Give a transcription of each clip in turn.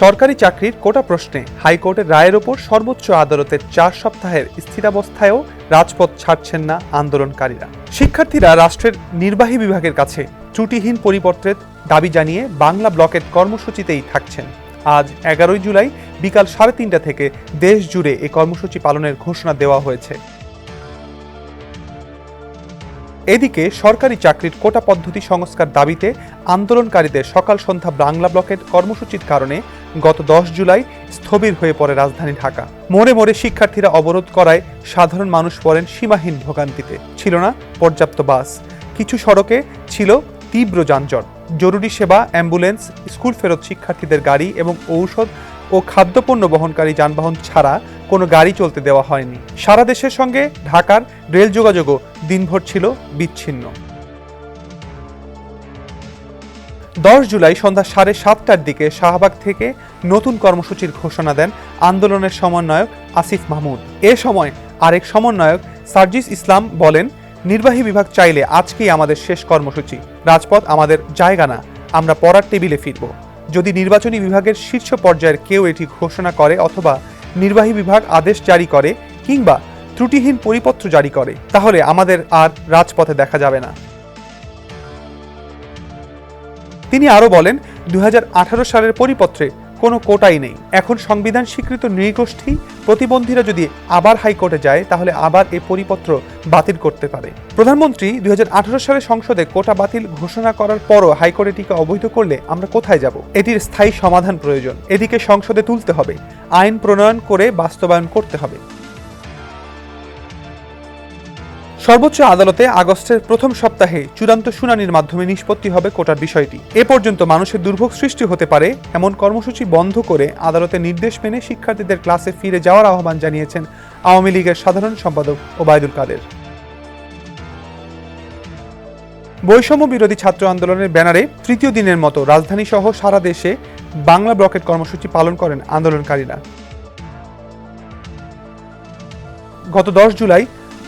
সরকারি চাকরির কোটা প্রশ্নে হাইকোর্টের রায়ের ওপর সর্বোচ্চ আদালতের চার সপ্তাহের স্থিরাবস্থায়ও রাজপথ ছাড়ছেন না আন্দোলনকারীরা। শিক্ষার্থীরা রাষ্ট্রের নির্বাহী বিভাগের কাছে ত্রুটিহীন পরিপত্রের দাবি জানিয়ে বাংলা ব্লকের কর্মসূচিতেই থাকছেন। আজ এগারোই জুলাই বিকাল সাড়ে তিনটা থেকে দেশ জুড়ে এই কর্মসূচি পালনের ঘোষণা দেওয়া হয়েছে। এদিকে সরকারি চাকরির কোটা পদ্ধতি সংস্কার দাবিতে আন্দোলনকারীদের সকাল সন্ধ্যা বাংলা ব্লকের কর্মসূচির কারণে গত দশ জুলাই স্থবির হয়ে পড়ে রাজধানী ঢাকা। মোড়ে মোড়ে শিক্ষার্থীরা অবরোধ করায় সাধারণ মানুষ পড়েন সীমাহীন ভোগান্তিতে। ছিল না পর্যাপ্ত বাস। কিছু সড়কে ছিল তীব্র যানজট। জরুরি সেবা, অ্যাম্বুলেন্স, স্কুল ফেরত শিক্ষার্থীদের গাড়ি এবং ঔষধ ও খাদ্যপণ্য বহনকারী যানবাহন ছাড়া কোনো গাড়ি চলতে দেওয়া হয়নি। সারা দেশের সঙ্গে ঢাকার রেল যোগাযোগও দিনভর ছিল বিচ্ছিন্ন। দশ জুলাই সন্ধ্যা সাড়ে সাতটার দিকে শাহবাগ থেকে নতুন কর্মসূচির ঘোষণা দেন আন্দোলনের সমন্বয়ক আসিফ মাহমুদ। এ সময় আরেক সমন্বয়ক সার্জিস ইসলাম বলেন, নির্বাহী বিভাগ চাইলে আজকেই আমাদের শেষ কর্মসূচি। রাজপথ আমাদের জায়গা না, আমরা পড়ার টেবিলে ফিরব। যদি নির্বাচনী বিভাগের শীর্ষ পর্যায়ের কেউ এটি ঘোষণা করে অথবা নির্বাহী বিভাগ আদেশ জারি করে কিংবা ত্রুটিহীন পরিপত্র জারি করে, তাহলে আমাদের আর রাজপথে দেখা যাবে না। তিনি আরও বলেন দু সালের পরিপত্রে কোনো কোটাই নেই। এখন সংবিধান স্বীকৃত নৃগোষ্ঠী প্রতিবন্ধীরা যদি আবার হাইকোর্টে যায়, তাহলে আবার এ পরিপত্র বাতিল করতে পারে। প্রধানমন্ত্রী দুই হাজার আঠারো সালে সংসদে কোটা বাতিল ঘোষণা করার পরও হাইকোর্ট এটিকে অবৈধ করলে আমরা কোথায় যাব? এটির স্থায়ী সমাধান প্রয়োজন। এদিকে সংসদে তুলতে হবে। আইন প্রণয়ন করে বাস্তবায়ন করতে হবে। সর্বোচ্চ আদালতে আগস্টের প্রথম সপ্তাহে চূড়ান্ত শুনানির মাধ্যমে নিষ্পত্তি হবে কোটার বিষয়টি। এ পর্যন্ত মানুষের দুর্ভোগ সৃষ্টি হতে পারে এমন কর্মসূচি বন্ধ করে আদালতের নির্দেশ মেনে শিক্ষার্থীদের ক্লাসে ফিরে যাওয়ার আহ্বান জানিয়েছেন আওয়ামী লীগের সাধারণ সম্পাদক ওবায়দুল কাদের। বৈষম্য বিরোধী ছাত্র আন্দোলনের ব্যানারে তৃতীয় দিনের মতো রাজধানী সহ সারা দেশে বাংলা ব্লকেট কর্মসূচি পালন করেন আন্দোলনকারীরা। গত দশ জুলাই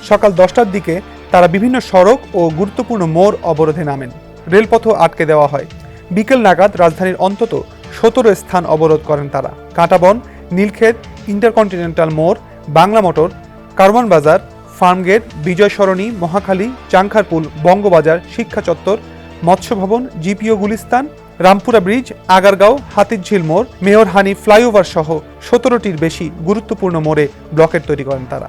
সকাল দশটার দিকে তারা বিভিন্ন সড়ক ও গুরুত্বপূর্ণ মোড় অবরোধে নামেন। রেলপথও আটকে দেওয়া হয়। বিকেল নাগাদ রাজধানীর অন্তত সতেরো স্থান অবরোধ করেন তারা। কাঁটাবন, নীলক্ষেত, ইন্টারকন্টিনেন্টাল মোড়, বাংলা মোটর, কারওয়ান বাজার, ফার্মগেট বিজয় সরণি মহাখালী, চাংখারপুল, বঙ্গবাজার, শিক্ষা চত্বর মৎস্য ভবন জিপিও গুলিস্তান রামপুরা ব্রিজ, আগারগাঁও হাতিঝিল মোড়, মেয়র হানি ফ্লাইওভার সহ সতেরোটির বেশি গুরুত্বপূর্ণ মোড়ে ব্লকেট তৈরি করেন তারা।